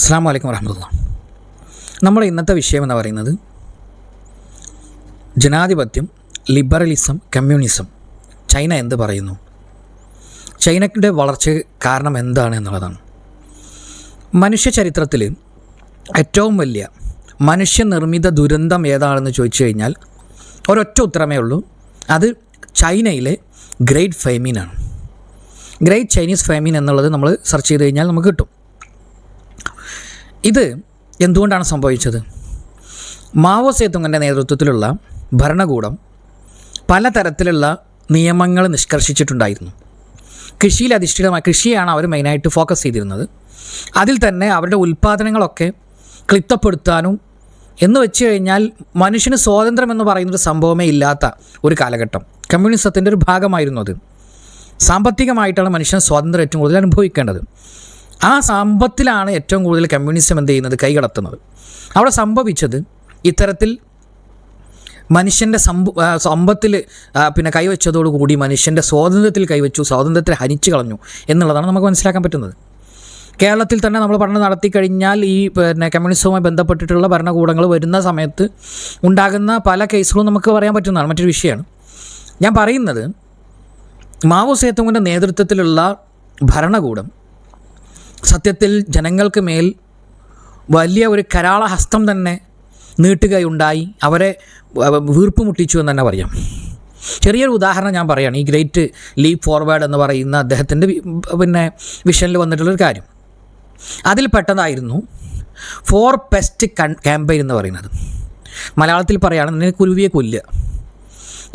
അസ്സാം വലൈക്കും വരഹമുല്ല നമ്മുടെ ഇന്നത്തെ വിഷയം എന്ന് പറയുന്നത് ജനാധിപത്യം ലിബറലിസം കമ്മ്യൂണിസം ചൈന എന്ത് പറയുന്നു? ചൈനയുടെ വളർച്ച കാരണം എന്താണ് എന്നുള്ളതാണ്. മനുഷ്യ ചരിത്രത്തിൽ ഏറ്റവും വലിയ മനുഷ്യനിർമ്മിത ദുരന്തം ഏതാണെന്ന് ചോദിച്ചു കഴിഞ്ഞാൽ ഒരൊറ്റ ഉത്തരമേ ഉള്ളൂ. അത് ചൈനയിലെ ഗ്രേറ്റ് ഫൈമീനാണ് ഗ്രേറ്റ് ചൈനീസ് ഫെമീൻ എന്നുള്ളത് നമ്മൾ സെർച്ച് ചെയ്ത് കഴിഞ്ഞാൽ നമുക്ക് കിട്ടും. ഇത് എന്തുകൊണ്ടാണ് സംഭവിച്ചത്? മാവോ സേതുങ്ങിന്റെ നേതൃത്വത്തിലുള്ള ഭരണകൂടം പലതരത്തിലുള്ള നിയമങ്ങൾ നിഷ്കർഷിച്ചിട്ടുണ്ടായിരുന്നു. കൃഷിയിൽ അധിഷ്ഠിതമായ കൃഷിയാണ് അവർ മെയിനായിട്ട് ഫോക്കസ് ചെയ്തിരുന്നത്. അതിൽ തന്നെ അവരുടെ ഉൽപ്പാദനങ്ങളൊക്കെ ക്ലിപ്തപ്പെടുത്താനും എന്ന് വെച്ച് കഴിഞ്ഞാൽ മനുഷ്യന് സ്വാതന്ത്ര്യം എന്ന് പറയുന്നൊരു സംഭവമേ ഇല്ലാത്ത ഒരു കാലഘട്ടം. കമ്മ്യൂണിസത്തിന്റെ ഒരു ഭാഗമായിരുന്നു അത്. സാമ്പത്തികമായിട്ടാണ് മനുഷ്യൻ സ്വാതന്ത്ര്യം ഏറ്റവും കൂടുതൽ അനുഭവിക്കേണ്ടത്. ആ സമ്പത്തിലാണ് ഏറ്റവും കൂടുതൽ കമ്മ്യൂണിസം എന്ത് ചെയ്യുന്നത്? കൈകടത്തുന്നത്. അവിടെ സംഭവിച്ചത് ഇത്തരത്തിൽ മനുഷ്യന്റെ സമ്പ സമ്പത്തിൽ പിന്നെ കൈവച്ചതോടുകൂടി മനുഷ്യന്റെ സ്വാതന്ത്ര്യത്തിൽ കൈവച്ചു സ്വാതന്ത്ര്യത്തിൽ ഹനിച്ചു കളഞ്ഞു എന്നുള്ളതാണ് നമുക്ക് മനസ്സിലാക്കാൻ പറ്റുന്നത്. കേരളത്തിൽ തന്നെ നമ്മൾ പഠനം നടത്തി കഴിഞ്ഞാൽ ഈ പിന്നെ കമ്മ്യൂണിസവുമായി ബന്ധപ്പെട്ടിട്ടുള്ള ഭരണകൂടങ്ങൾ വരുന്ന സമയത്ത് ഉണ്ടാകുന്ന പല കേസുകളും നമുക്ക് പറയാൻ പറ്റുന്നതാണ് മറ്റൊരു വിഷയമാണ്. ഞാൻ പറയുന്നത് മാവോ സേത്തുവിന്റെ നേതൃത്വത്തിലുള്ള ഭരണകൂടം സത്യത്തിൽ ജനങ്ങൾക്ക് മേൽ വലിയ ഒരു കരാള ഹസ്തം തന്നെ നീട്ടുകയുണ്ടായി. അവരെ വീർപ്പ് മുട്ടിച്ചു എന്ന് തന്നെ പറയാം. ചെറിയൊരു ഉദാഹരണം ഞാൻ പറയുകയാണ് ഈ ഗ്രേറ്റ് ലീപ് ഫോർവേഡ് എന്ന് പറയുന്ന അദ്ദേഹത്തിന്റെ പിന്നെ വിഷനിൽ വന്നിട്ടുള്ളൊരു കാര്യം. അതിൽ പെട്ടതായിരുന്നു ഫോർ പെസ്റ്റ് ക്യാമ്പയിൻ എന്ന് പറയുന്നത്. മലയാളത്തിൽ പറയുകയാണെന്നുണ്ടെങ്കിൽ കുരുവിയെ കൊല്ലുക.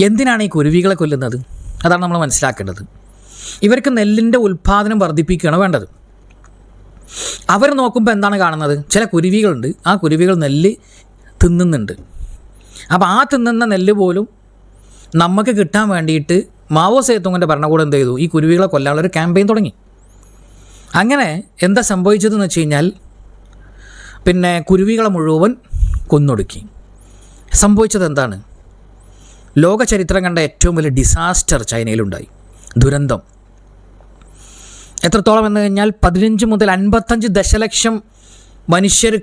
എന്തിനാണ് ഈ കുരുവികളെ കൊല്ലുന്നത്? അതാണ് നമ്മൾ മനസ്സിലാക്കേണ്ടത്. ഇവർക്ക് നെല്ലിന്റെ ഉൽപ്പാദനം വർദ്ധിപ്പിക്കുകയാണ് വേണ്ടത്. അവർ നോക്കുമ്പോൾ എന്താണ് കാണുന്നത്? ചില കുരുവികളുണ്ട്. ആ കുരുവികൾ നെല്ല് തിന്നുന്നുണ്ട്. അപ്പോൾ ആ തിന്നുന്ന നെല്ല് പോലും നമുക്ക് കിട്ടാൻ വേണ്ടിയിട്ട് മാവോ സേത്തുങ്ങിന്റെ ഭരണകൂടം എന്ത് ചെയ്തു? ഈ കുരുവികളെ കൊല്ലാനുള്ള ഒരു ക്യാമ്പയിൻ തുടങ്ങി. അങ്ങനെ എന്താ സംഭവിച്ചതെന്ന് വെച്ച് കഴിഞ്ഞാൽ പിന്നെ കുരുവികളെ മുഴുവൻ കൊന്നൊടുക്കി. സംഭവിച്ചത് എന്താണ്? ലോക ചരിത്രം കണ്ട ഏറ്റവും വലിയ ഡിസാസ്റ്റർ ചൈനയിലുണ്ടായി. ദുരന്തം. എത്രത്തോളം എന്ന് കഴിഞ്ഞാൽ പതിനഞ്ച് മുതൽ അൻപത്തഞ്ച് ദശലക്ഷം മനുഷ്യർ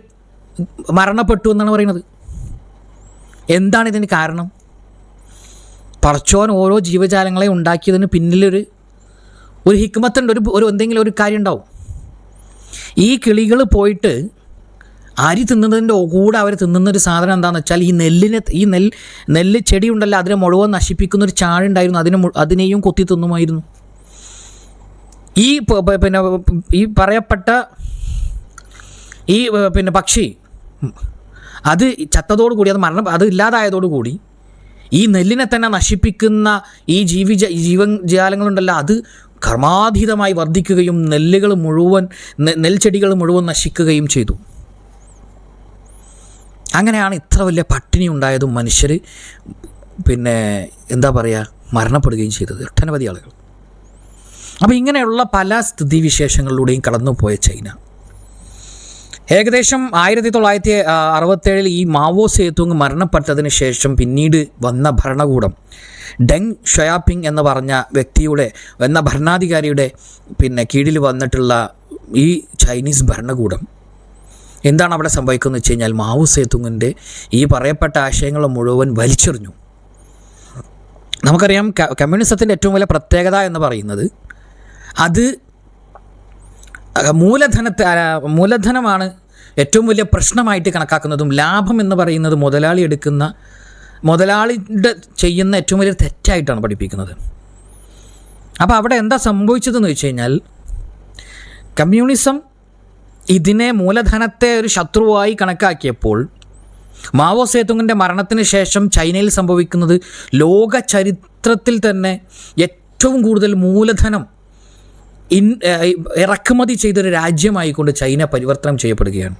മരണപ്പെട്ടു എന്നാണ് പറയുന്നത്. എന്താണ് ഇതിന് കാരണം? പറച്ചോൻ ഓരോ ജീവജാലങ്ങളെ ഉണ്ടാക്കിയതിന് പിന്നിലൊരു ഒരു ഹിക്മത്തുണ്ട് ഒരു ഒരു എന്തെങ്കിലും ഒരു കാര്യം ഉണ്ടാവും. ഈ കിളികൾ പോയിട്ട് അരി തിന്നുന്നതിന്റെ കൂടെ അവർ തിന്നുന്ന ഒരു സാധനം എന്താണെന്ന് വെച്ചാൽ ഈ നെല്ലിനെ ഈ നെല്ല് നെല്ല് ചെടി ഉണ്ടല്ലോ അതിനെ മുഴുവൻ നശിപ്പിക്കുന്ന ഒരു ചാടുണ്ടായിരുന്നു അതിനെ അതിനെയും കൊത്തി തിന്നുമായിരുന്നു. ഈ പിന്നെ ഈ പറയപ്പെട്ട ഈ പിന്നെ പക്ഷി അത് ചത്തതോടു കൂടി അത് മരണം അത് ഇല്ലാതായതോടു കൂടി ഈ നെല്ലിനെ തന്നെ നശിപ്പിക്കുന്ന ഈ ജീവി ജീവജാലങ്ങളുണ്ടല്ലോ അത് കർമാതീതമായി വർദ്ധിക്കുകയും നെല്ലുകൾ മുഴുവൻ നെൽച്ചെടികൾ മുഴുവൻ നശിക്കുകയും ചെയ്തു. അങ്ങനെയാണ് ഇത്ര വലിയ പട്ടിണി ഉണ്ടായതും മനുഷ്യർ പിന്നെ എന്താ പറയുക മരണപ്പെടുകയും ചെയ്തത്. ഒട്ടനവധി ആളുകൾ. അപ്പോൾ ഇങ്ങനെയുള്ള പല സ്ഥിതിവിശേഷങ്ങളിലൂടെയും കടന്നുപോയ ചൈന. ഏകദേശം ആയിരത്തി തൊള്ളായിരത്തി അറുപത്തേഴിൽ ഈ മാവോ സേതുങ് മരണപ്പെട്ടതിന് ശേഷം പിന്നീട് വന്ന ഭരണകൂടം ഡെങ് ഷയാപ്പിംഗ് എന്ന് പറഞ്ഞ വ്യക്തിയുടെ എന്ന ഭരണാധികാരിയുടെ പിന്നെ കീഴിൽ വന്നിട്ടുള്ള ഈ ചൈനീസ് ഭരണകൂടം. എന്താണ് അവിടെ സംഭവിക്കുന്നത് വെച്ച് കഴിഞ്ഞാൽ മാവോ സേതുങ്ങിന്റെ ഈ പറയപ്പെട്ട ആശയങ്ങൾ മുഴുവൻ വലിച്ചെറിഞ്ഞു. നമുക്കറിയാം കമ്മ്യൂണിസത്തിന്റെ ഏറ്റവും വലിയ പ്രത്യേകത എന്ന് പറയുന്നത് അത് മൂലധനത്തെ മൂലധനമാണ് ഏറ്റവും വലിയ പ്രശ്നമായിട്ട് കണക്കാക്കുന്നതും ലാഭം എന്ന് പറയുന്നത് മുതലാളി എടുക്കുന്ന മുതലാളിയുടെ ചെയ്യുന്ന ഏറ്റവും വലിയ തെറ്റായിട്ടാണ് പഠിപ്പിക്കുന്നത്. അപ്പോൾ അവിടെ എന്താ സംഭവിച്ചതെന്ന് വെച്ച് കഴിഞ്ഞാൽ കമ്മ്യൂണിസം ഇതിനെ മൂലധനത്തെ ഒരു ശത്രുവായി കണക്കാക്കിയപ്പോൾ മാവോ സേതുങ്ങിന്റെ മരണത്തിന് ശേഷം ചൈനയിൽ സംഭവിക്കുന്നത് ലോക ചരിത്രത്തിൽ തന്നെ ഏറ്റവും കൂടുതൽ മൂലധനം ഇൻ ഇറക്കുമതി ചെയ്തൊരു രാജ്യമായിക്കൊണ്ട് ചൈന പരിവർത്തനം ചെയ്യപ്പെടുകയാണ്.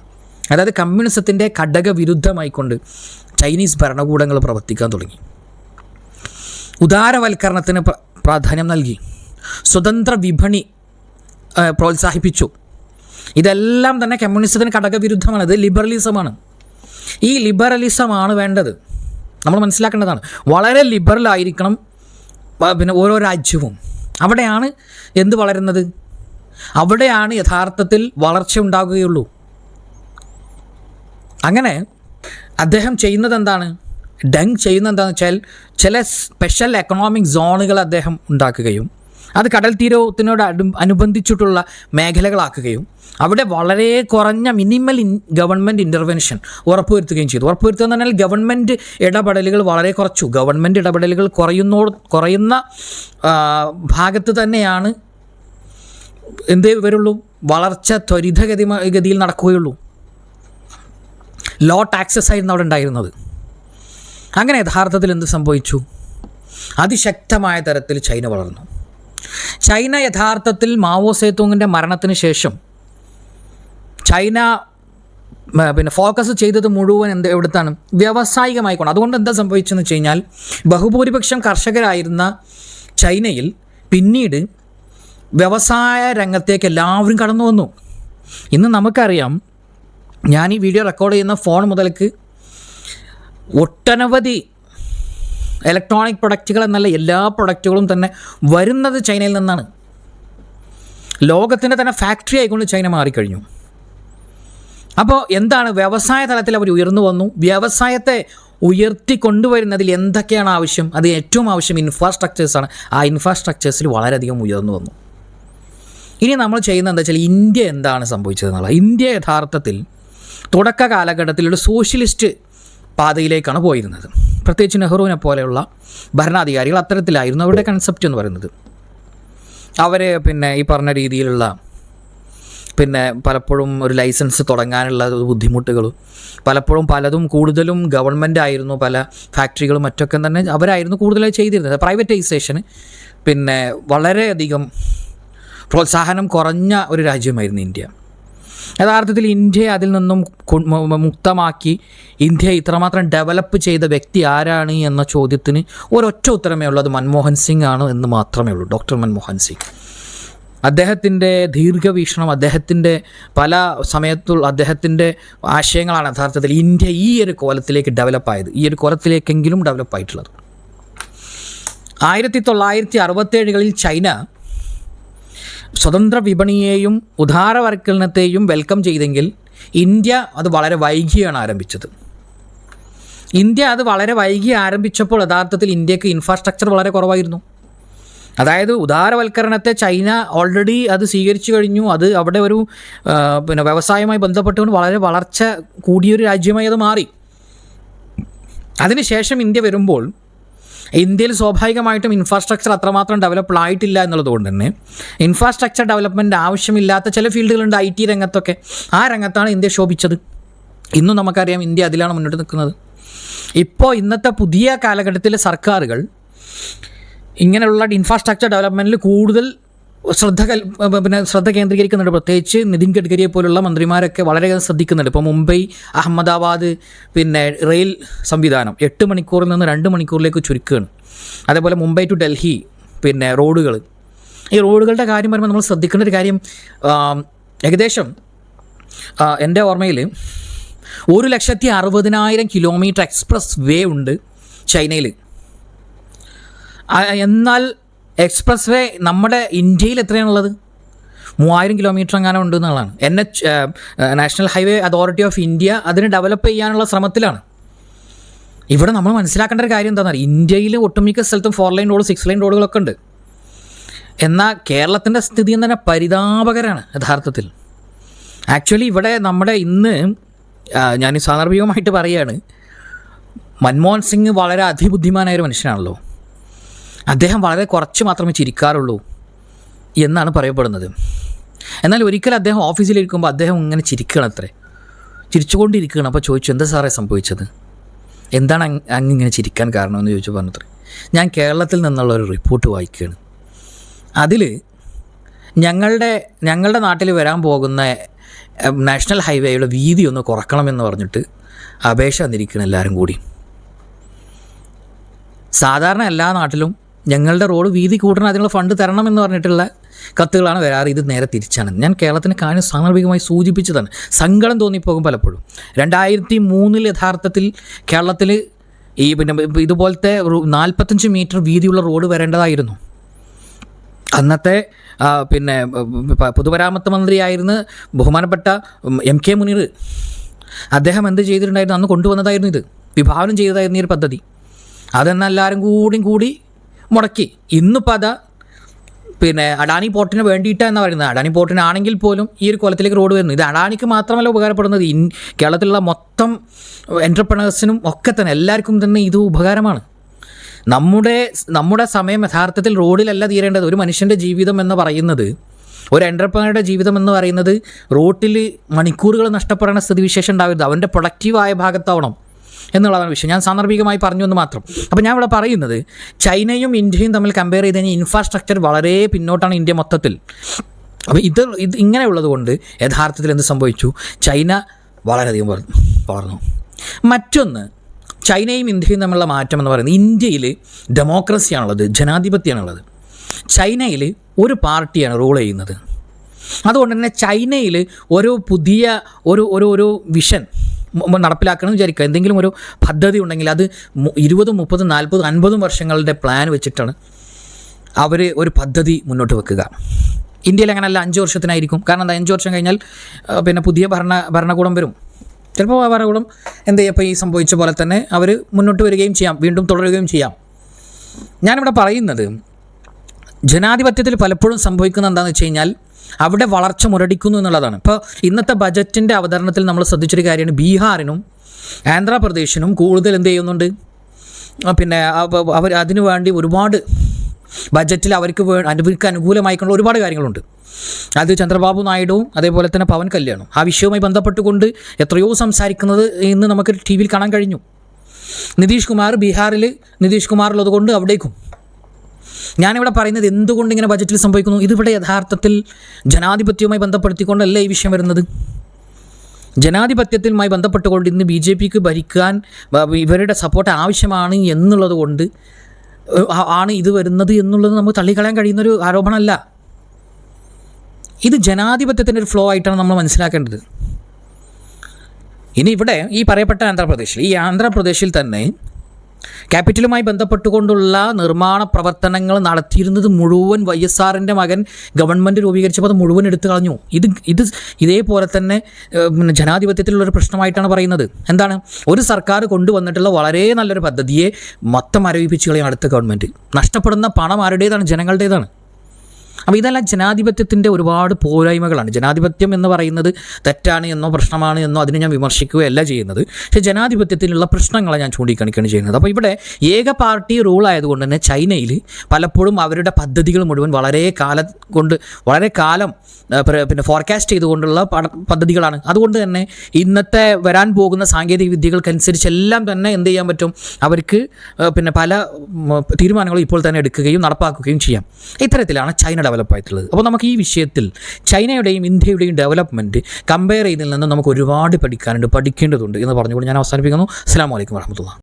അതായത് കമ്മ്യൂണിസത്തിന്റെ ഘടകവിരുദ്ധമായിക്കൊണ്ട് ചൈനീസ് ഭരണകൂടങ്ങൾ പ്രവർത്തിക്കാൻ തുടങ്ങി. ഉദാരവൽക്കരണത്തിന് പ്രാധാന്യം നൽകി. സ്വതന്ത്ര വിപണി പ്രോത്സാഹിപ്പിച്ചു. ഇതെല്ലാം തന്നെ കമ്മ്യൂണിസത്തിന് ഘടകവിരുദ്ധമാണ്. ഇത് ലിബറലിസമാണ്. ഈ ലിബറലിസമാണ് വേണ്ടത്. നമ്മൾ മനസ്സിലാക്കേണ്ടതാണ്. വളരെ ലിബറൽ ആയിരിക്കണം പിന്നെ ഓരോ രാജ്യവും. അവിടെയാണ് എന്ത് വളരുന്നത്? അവിടെയാണ് യഥാർത്ഥത്തിൽ വളർച്ച ഉണ്ടാകുകയുള്ളൂ. അങ്ങനെ അദ്ദേഹം ചെയ്യുന്നത് എന്താണ് ഡങ് ചെയ്യുന്നത് എന്താണെന്ന് വെച്ചാൽ ചില സ്പെഷ്യൽ എക്കണോമിക് സോണുകൾ അദ്ദേഹം ഉണ്ടാക്കുകയും അത് കടൽ തീരത്തിനോട് അനുബന്ധിച്ചിട്ടുള്ള മേഖലകളാക്കുകയും അവിടെ വളരെ കുറഞ്ഞ മിനിമൽ ഗവൺമെന്റ് ഇന്റർവെൻഷൻ ഉറപ്പുവരുത്തുകയും ചെയ്തു. ഉറപ്പുവരുത്തുക എന്ന് പറഞ്ഞാൽ ഗവൺമെന്റ് ഇടപെടലുകൾ വളരെ കുറച്ചു. ഗവൺമെന്റ് ഇടപെടലുകൾ കുറയുന്നോ കുറയുന്ന ഭാഗത്ത് തന്നെയാണ് എന്തേ വരുള്ളൂ? വളർച്ച ത്വരിതഗതി ഗതിയിൽ നടക്കുകയുള്ളൂ. ലോ ടാക്സസ് ആയിരുന്നു അവിടെ ഉണ്ടായിരുന്നത്. അങ്ങനെ യഥാർത്ഥത്തിൽ എന്ത് സംഭവിച്ചു? അതിശക്തമായ തരത്തിൽ ചൈന വളർന്നു. ചൈന യഥാർത്ഥത്തിൽ മാവോ സേത്തുങ്ങിന്റെ മരണത്തിന് ശേഷം ചൈന പിന്നെ ഫോക്കസ് ചെയ്തത് മുഴുവൻ എന്ത് എവിടുത്താണ്? വ്യാവസായികമായിക്കൊണ്ട് അതുകൊണ്ട് എന്താ സംഭവിച്ചതെന്ന് വെച്ച് കഴിഞ്ഞാൽ ബഹുഭൂരിപക്ഷം കർഷകരായിരുന്ന ചൈനയിൽ പിന്നീട് വ്യവസായ രംഗത്തേക്ക് എല്ലാവരും കടന്നു വന്നു. ഇന്ന് നമുക്കറിയാം ഞാൻ ഈ വീഡിയോ റെക്കോർഡ് ചെയ്യുന്ന ഫോൺ മുതൽക്ക് ഒട്ടനവധി ഇലക്ട്രോണിക് പ്രൊഡക്റ്റുകൾ എന്നല്ല എല്ലാ പ്രൊഡക്റ്റുകളും തന്നെ വരുന്നത് ചൈനയിൽ നിന്നാണ്. ലോകത്തിന്റെ തന്നെ ഫാക്ടറി ആയിക്കൊണ്ട് ചൈന മാറിക്കഴിഞ്ഞു. അപ്പോൾ എന്താണ് വ്യവസായ തലത്തിൽ അവർ ഉയർന്നു വന്നു? വ്യവസായത്തെ ഉയർത്തി കൊണ്ടുവരുന്നതിൽ എന്തൊക്കെയാണ് ആവശ്യം? അത് ഏറ്റവും ആവശ്യം ഇൻഫ്രാസ്ട്രക്ചേഴ്സാണ് ആ ഇൻഫ്രാസ്ട്രക്ചേഴ്സിൽ വളരെയധികം ഉയർന്നു വന്നു. ഇനി നമ്മൾ ചെയ്യുന്നത് എന്താ വെച്ചാൽ ഇന്ത്യ എന്താണ് സംഭവിച്ചതെന്നുള്ളത് ഇന്ത്യ യഥാർത്ഥത്തിൽ തുടക്ക കാലഘട്ടത്തിൽ ഒരു സോഷ്യലിസ്റ്റ് പാതയിലേക്കാണ് പോയിരുന്നത്. പ്രത്യേകിച്ച് നെഹ്റുവിനെ പോലെയുള്ള ഭരണാധികാരികൾ അത്തരത്തിലായിരുന്നു അവരുടെ കൺസെപ്റ്റ് എന്ന് പറയുന്നത്. അവരെ പിന്നെ ഈ പറഞ്ഞ രീതിയിലുള്ള പിന്നെ പലപ്പോഴും ഒരു ലൈസൻസ് തുടങ്ങാനുള്ള ബുദ്ധിമുട്ടുകളും പലപ്പോഴും പലതും കൂടുതലും ഗവൺമെന്റ് ആയിരുന്നു പല ഫാക്ടറികളും മറ്റൊക്കെ തന്നെ അവരായിരുന്നു കൂടുതലായി ചെയ്തിരുന്നത്. പ്രൈവറ്റൈസേഷന് പിന്നെ വളരെയധികം പ്രോത്സാഹനം കുറഞ്ഞ ഒരു രാജ്യമായിരുന്നു ഇന്ത്യ. യഥാർത്ഥത്തിൽ ഇന്ത്യയെ അതിൽ നിന്നും മുക്തമാക്കി ഇന്ത്യയെ ഇത്രമാത്രം ഡെവലപ്പ് ചെയ്ത വ്യക്തി ആരാണ് എന്ന ചോദ്യത്തിന് ഒരൊറ്റ ഉത്തരമേ ഉള്ളൂ. അത് മൻമോഹൻ സിംഗ് ആണ് എന്ന് മാത്രമേ ഉള്ളൂ. ഡോക്ടർ മൻമോഹൻ സിംഗ്. അദ്ദേഹത്തിന്റെ ദീർഘവീക്ഷണം അദ്ദേഹത്തിന്റെ പല സമയത്തുള്ള അദ്ദേഹത്തിന്റെ ആശയങ്ങളാണ് യഥാർത്ഥത്തിൽ ഇന്ത്യ ഈ ഒരു കോലത്തിലേക്ക് ഡെവലപ്പായത് ഈ ഒരു കോലത്തിലേക്കെങ്കിലും ഡെവലപ്പായിട്ടുള്ളത് ആയിരത്തി തൊള്ളായിരത്തി അറുപത്തേഴുകളിൽ ചൈന സ്വതന്ത്ര വിപണിയെയും ഉദാരവൽക്കരണത്തെയും വെൽക്കം ചെയ്തെങ്കിൽ ഇന്ത്യ അത് വളരെ വൈകിയാണ് ആരംഭിച്ചത്. ഇന്ത്യ അത് വളരെ വൈകി ആരംഭിച്ചപ്പോൾ യഥാർത്ഥത്തിൽ ഇന്ത്യയ്ക്ക് ഇൻഫ്രാസ്ട്രക്ചർ വളരെ കുറവായിരുന്നു. അതായത് ഉദാരവൽക്കരണത്തെ ചൈന ഓൾറെഡി അത് സ്വീകരിച്ചു കഴിഞ്ഞു. അത് അവിടെ ഒരു പിന്നെ വ്യവസായവുമായി ബന്ധപ്പെട്ടുകൊണ്ട് വളരെ വളർച്ച കൂടിയൊരു രാജ്യമായി അത് മാറി. അതിനുശേഷം ഇന്ത്യ വരുമ്പോൾ ഇന്ത്യയിൽ സ്വാഭാവികമായിട്ടും ഇൻഫ്രാസ്ട്രക്ചർ അത്രമാത്രം ഡെവലപ്പ് ആയിട്ടില്ല എന്നുള്ളത് കൊണ്ട് തന്നെ ഇൻഫ്രാസ്ട്രക്ചർ ഡെവലപ്മെന്റ് ആവശ്യമില്ലാത്ത ചില ഫീൽഡുകളുണ്ട് ഐ ടി രംഗത്തൊക്കെ. ആ രംഗത്താണ് ഇന്ത്യ ശോഭിച്ചത്. ഇന്നും നമുക്കറിയാം ഇന്ത്യ അതിലാണ് മുന്നോട്ട് നിൽക്കുന്നത്. ഇപ്പോൾ ഇന്നത്തെ പുതിയ കാലഘട്ടത്തിലെ സർക്കാരുകൾ ഇങ്ങനെയുള്ള ഇൻഫ്രാസ്ട്രക്ചർ ഡെവലപ്മെന്റിൽ കൂടുതൽ ശ്രദ്ധ കൽ പിന്നെ ശ്രദ്ധ കേന്ദ്രീകരിക്കുന്നുണ്ട്. പ്രത്യേകിച്ച് നിതിൻ ഗഡ്കരിയെ പോലുള്ള മന്ത്രിമാരൊക്കെ വളരെയധികം ശ്രദ്ധിക്കുന്നുണ്ട്. ഇപ്പോൾ മുംബൈ അഹമ്മദാബാദ് പിന്നെ റെയിൽ സംവിധാനം എട്ട് മണിക്കൂറിൽ നിന്ന് രണ്ട് മണിക്കൂറിലേക്ക് ചുരുക്കുകയാണ്. അതേപോലെ മുംബൈ ടു ഡൽഹി പിന്നെ റോഡുകൾ ഈ റോഡുകളുടെ കാര്യം പറയുമ്പോൾ നമ്മൾ ശ്രദ്ധിക്കേണ്ട ഒരു കാര്യം ഏകദേശം എന്റെ ഓർമ്മയിൽ ഒരു ലക്ഷത്തി അറുപതിനായിരം കിലോമീറ്റർ എക്സ്പ്രസ് വേ ഉണ്ട് ചൈനയിൽ. എന്നാൽ എക്സ്പ്രസ് വേ നമ്മുടെ ഇന്ത്യയിൽ എത്രയാണുള്ളത്? മൂവായിരം കിലോമീറ്റർ എങ്ങാനും ഉണ്ട് എന്നുള്ളതാണ്. N H national highway authority of India അതിന് ഡെവലപ്പ് ചെയ്യാനുള്ള ശ്രമത്തിലാണ്. ഇവിടെ നമ്മൾ മനസ്സിലാക്കേണ്ട ഒരു കാര്യം എന്താണെന്ന് അറിയാം? ഇന്ത്യയിൽ ഒട്ടുമിക്ക സ്ഥലത്തും four lane road six lane റോഡുകളൊക്കെ ഉണ്ട്. എന്നാൽ കേരളത്തിന്റെ സ്ഥിതി എന്ന് തന്നെ പരിതാപകരമാണ് യഥാർത്ഥത്തിൽ. ആക്ച്വലി ഇവിടെ നമ്മുടെ ഇന്ന് ഞാൻ സാന്ദർഭികമായിട്ട് പറയുകയാണ് മൻമോഹൻ സിംഗ് വളരെ അതിബുദ്ധിമാനായ ഒരു മനുഷ്യനാണല്ലോ. അദ്ദേഹം വളരെ കുറച്ച് മാത്രമേ ചിരിക്കാറുള്ളൂ എന്നാണ് പറയപ്പെടുന്നത്. എന്നാൽ ഒരിക്കൽ അദ്ദേഹം ഓഫീസിലിരിക്കുമ്പോൾ അദ്ദേഹം ഇങ്ങനെ ചിരിക്കണം അത്രേ. ചിരിച്ചുകൊണ്ടിരിക്കുകയാണ്. അപ്പോൾ ചോദിച്ചു എന്താ സാറേ സംഭവിച്ചത്? എന്താണ് അങ്ങ് ഇങ്ങനെ ചിരിക്കാൻ കാരണമെന്ന് ചോദിച്ചു പറഞ്ഞത്രേ. ഞാൻ കേരളത്തിൽ നിന്നുള്ള ഒരു റിപ്പോർട്ട് വായിക്കുകയാണ്. അതിൽ ഞങ്ങളുടെ ഞങ്ങളുടെ നാട്ടിൽ വരാൻ പോകുന്ന നാഷണൽ ഹൈവേയുടെ വീതി ഒന്ന് കുറക്കണമെന്ന് പറഞ്ഞിട്ട് അപേക്ഷ തന്നിരിക്കണം എല്ലാവരും കൂടി. സാധാരണ എല്ലാ നാട്ടിലും ഞങ്ങളുടെ റോഡ് വീതി കൂട്ടണം അതിനുള്ള ഫണ്ട് തരണം എന്ന് പറഞ്ഞിട്ടുള്ള കത്തുകളാണ് വരാറ്. ഇത് നേരെ തിരിച്ചാണ്. ഞാൻ കേരളത്തിന് കാര്യം സാന്ദർഭികമായി സൂചിപ്പിച്ചതാണ്. സങ്കടം തോന്നിപ്പോകും പലപ്പോഴും. രണ്ടായിരത്തി മൂന്നിൽ യഥാർത്ഥത്തിൽ കേരളത്തിൽ ഈ പിന്നെ ഇതുപോലത്തെ നാൽപ്പത്തഞ്ച് മീറ്റർ വീതിയുള്ള റോഡ് വരേണ്ടതായിരുന്നു. അന്നത്തെ പിന്നെ പൊതുമരാമത്ത് മന്ത്രിയായിരുന്ന ബഹുമാനപ്പെട്ട എം കെ മുനീർ. അദ്ദേഹം എന്ത് ചെയ്തിട്ടുണ്ടായിരുന്നു? അന്ന് കൊണ്ടുവന്നതായിരുന്നു ഇത്. വിഭാവനം ചെയ്തതായിരുന്നു ഈ ഒരു പദ്ധതി. അതെന്ന് എല്ലാവരും കൂടിയും കൂടി മുടക്കി. ഇന്നിപ്പോൾ അതാ പിന്നെ അഡാനി പോർട്ടിന് വേണ്ടിയിട്ടാണ് പറയുന്നത്. അഡാനി പോർട്ടിനാണെങ്കിൽ പോലും ഈ ഒരു കൊലത്തിലേക്ക് റോഡ് വരുന്നു. ഇത് അഡാനിക്ക് മാത്രമല്ല ഉപകാരപ്പെടുന്നത്. ഇൻ കേരളത്തിലുള്ള മൊത്തം എന്റർപ്രണേഴ്സിനും ഒക്കെ തന്നെ എല്ലാവർക്കും തന്നെ ഇത് ഉപകാരമാണ്. നമ്മുടെ നമ്മുടെ സമയം യഥാർത്ഥത്തിൽ റോഡിലല്ല തീരേണ്ടത്. ഒരു മനുഷ്യന്റെ ജീവിതം എന്ന് പറയുന്നത് ഒരു എന്റർപ്രണറുടെ ജീവിതം എന്ന് പറയുന്നത് റോട്ടിൽ മണിക്കൂറുകൾ നഷ്ടപ്പെടുന്ന സ്ഥിതിവിശേഷം ഉണ്ടാവരുത്. അവന്റെ പ്രൊഡക്റ്റീവായ ഭാഗത്താവണം. എന്നുള്ളതാണ് വിഷയം. ഞാൻ സാന്ദർഭികമായി പറഞ്ഞു എന്ന് മാത്രം. അപ്പോൾ ഞാൻ ഇവിടെ പറയുന്നത് ചൈനയും ഇന്ത്യയും തമ്മിൽ കമ്പയർ ചെയ്ത് കഴിഞ്ഞാൽ ഇൻഫ്രാസ്ട്രക്ചർ വളരെ പിന്നോട്ടാണ് ഇന്ത്യ മൊത്തത്തിൽ. അപ്പോൾ ഇത് ഇത് ഇങ്ങനെയുള്ളത് കൊണ്ട് യഥാർത്ഥത്തിൽ എന്ത് സംഭവിച്ചു? ചൈന വളരെയധികം വളർന്നു. മറ്റൊന്ന് ചൈനയും ഇന്ത്യയും തമ്മിലുള്ള മാറ്റം എന്ന് പറയുന്നത് ഇന്ത്യയിൽ ഡെമോക്രസിയാണുള്ളത് ജനാധിപത്യമാണുള്ളത്. ചൈനയിൽ ഒരു പാർട്ടിയാണ് റൂൾ ചെയ്യുന്നത്. അതുകൊണ്ട് തന്നെ ചൈനയിൽ ഒരു പുതിയ ഒരു ഒരു ഒരു വിഷൻ നടപ്പിലാക്കണം വിചാരിക്കുക. എന്തെങ്കിലും ഒരു പദ്ധതി ഉണ്ടെങ്കിൽ അത് ഇരുപതും മുപ്പതും നാൽപ്പതും അൻപതും വർഷങ്ങളുടെ പ്ലാൻ വെച്ചിട്ടാണ് അവർ ഒരു പദ്ധതി മുന്നോട്ട് വെക്കുക. ഇന്ത്യയിൽ അങ്ങനെയല്ല അഞ്ച് വർഷത്തിനായിരിക്കും. കാരണം എന്താ അഞ്ച് വർഷം കഴിഞ്ഞാൽ പിന്നെ പുതിയ ഭരണ ഭരണകൂടം വരും. ചിലപ്പോൾ ആ ഭരണകൂടം എന്ത് ചെയ്യും? ഇപ്പോൾ ഈ സംഭവിച്ച പോലെ തന്നെ അവർ മുന്നോട്ട് വരികയും ചെയ്യാം വീണ്ടും തുടരുകയും ചെയ്യാം. ഞാനിവിടെ പറയുന്നത് ജനാധിപത്യത്തിൽ പലപ്പോഴും സംഭവിക്കുന്നത് എന്താണെന്ന് വെച്ച് കഴിഞ്ഞാൽ അവിടെ വളർച്ച മുരടിക്കുന്നു എന്നുള്ളതാണ്. ഇപ്പോൾ ഇന്നത്തെ ബജറ്റിന്റെ അവതരണത്തിൽ നമ്മൾ ശ്രദ്ധിച്ചൊരു കാര്യമാണ്. ബീഹാറിനും ആന്ധ്രാപ്രദേശിനും കൂടുതൽ എന്ത് ചെയ്യുന്നുണ്ട്? പിന്നെ അവർ അതിനു വേണ്ടി ഒരുപാട് ബജറ്റിൽ അവർക്ക് വേ അവർക്ക് അനുകൂലമായിക്കൊണ്ട് ഒരുപാട് കാര്യങ്ങളുണ്ട്. അത് ചന്ദ്രബാബു നായിഡുവും അതേപോലെ തന്നെ പവൻ കല്യാണും. ആ വിഷയവുമായി ബന്ധപ്പെട്ടുകൊണ്ട് എത്രയോ സംസാരിക്കുന്നത് ഇന്ന് നമുക്ക് ടി വിയിൽ കാണാൻ കഴിഞ്ഞു. നിതീഷ് കുമാർ ബീഹാറിൽ നിതീഷ് കുമാർ കൊണ്ട് അവിടേക്കും ഞാനിവിടെ പറയുന്നത് എന്തുകൊണ്ട് ഇങ്ങനെ ബജറ്റിൽ സംഭവിക്കുന്നു? ഇതിവിടെ യഥാർത്ഥത്തിൽ ജനാധിപത്യവുമായി ബന്ധപ്പെടുത്തിക്കൊണ്ടല്ല ഈ വിഷയം വരുന്നത്? ജനാധിപത്യത്തിലുമായി ബന്ധപ്പെട്ടുകൊണ്ട് ഇന്ന് ബി ജെ പിക്ക് ഭരിക്കാൻ ഇവരുടെ സപ്പോർട്ട് ആവശ്യമാണ് എന്നുള്ളത് കൊണ്ട് ആണ് ഇത് വരുന്നത് എന്നുള്ളത് നമുക്ക് തള്ളിക്കളയാൻ കഴിയുന്നൊരു ആരോപണമല്ല. ഇത് ജനാധിപത്യത്തിന്റെ ഒരു ഫ്ലോ ആയിട്ടാണ് നമ്മൾ മനസ്സിലാക്കേണ്ടത്. ഇനി ഇവിടെ ഈ പറയപ്പെട്ട ആന്ധ്രാപ്രദേശിൽ ഈ ആന്ധ്രാപ്രദേശിൽ തന്നെ ക്യാപിറ്റലുമായി ബന്ധപ്പെട്ടുകൊണ്ടുള്ള നിർമ്മാണ പ്രവർത്തനങ്ങൾ നടത്തിയിരുന്നത് മുഴുവൻ വൈ എസ് ആറിന്റെ മകൻ ഗവൺമെന്റ് രൂപീകരിച്ചപ്പോൾ അത് മുഴുവൻ എടുത്തു കളഞ്ഞു. ഇത് ഇത് ഇതേപോലെ തന്നെ ജനാധിപത്യത്തിലുള്ളൊരു പ്രശ്നമായിട്ടാണ് പറയുന്നത്. എന്താണ്? ഒരു സർക്കാർ കൊണ്ടുവന്നിട്ടുള്ള വളരെ നല്ലൊരു പദ്ധതിയെ മൊത്തം മരവിപ്പിച്ച് കളയും അടുത്ത ഗവൺമെന്റ് നഷ്ടപ്പെടുന്ന പണം ആരുടേതാണ്? ജനങ്ങളുടേതാണ്. അപ്പോൾ ഇതെല്ലാം ജനാധിപത്യത്തിന്റെ ഒരുപാട് പോരായ്മകളാണ്. ജനാധിപത്യം എന്ന് പറയുന്നത് തെറ്റാണ് എന്നോ പ്രശ്നമാണ് എന്നോ അതിനെ ഞാൻ വിമർശിക്കുകയല്ല ചെയ്യുന്നത്. പക്ഷേ ജനാധിപത്യത്തിലുള്ള പ്രശ്നങ്ങളെ ഞാൻ ചൂണ്ടിക്കാണിക്കുകയാണ് ചെയ്യുന്നത്. അപ്പോൾ ഇവിടെ ഏക പാർട്ടി റൂൾ ആയതുകൊണ്ട് തന്നെ ചൈനയിൽ പലപ്പോഴും അവരുടെ പദ്ധതികൾ മുഴുവൻ വളരെ കാലം കൊണ്ട് വളരെ കാലം പിന്നെ ഫോർകാസ്റ്റ് ചെയ്തുകൊണ്ടുള്ള പദ്ധതികളാണ്. അതുകൊണ്ട് തന്നെ ഇന്നത്തെ വരാൻ പോകുന്ന സാങ്കേതിക വിദ്യകൾക്കനുസരിച്ച് എല്ലാം തന്നെ എന്ത് ചെയ്യാൻ പറ്റും? അവർക്ക് പിന്നെ പല തീരുമാനങ്ങളും ഇപ്പോൾ തന്നെ എടുക്കുകയും നടപ്പാക്കുകയും ചെയ്യാം. ഇത്തരത്തിലാണ് ചൈന ഡെവലപ്പ് ആയിട്ടുള്ളത്. അപ്പോൾ നമുക്ക് ഈ വിഷയത്തിൽ ചൈനയുടെയും ഇന്ത്യയുടെയും ഡെവലപ്മെന്റ് കമ്പയർ ചെയ്തതിൽ നിന്ന് നമുക്ക് ഒരുപാട് പഠിക്കാനുണ്ട് പഠിക്കേണ്ടതുണ്ട് എന്ന് പറഞ്ഞുകൊണ്ട് ഞാൻ അവസാനിപ്പിക്കുന്നു. അസ്സാം വലൈക്കും വർഹമത്തുള്ള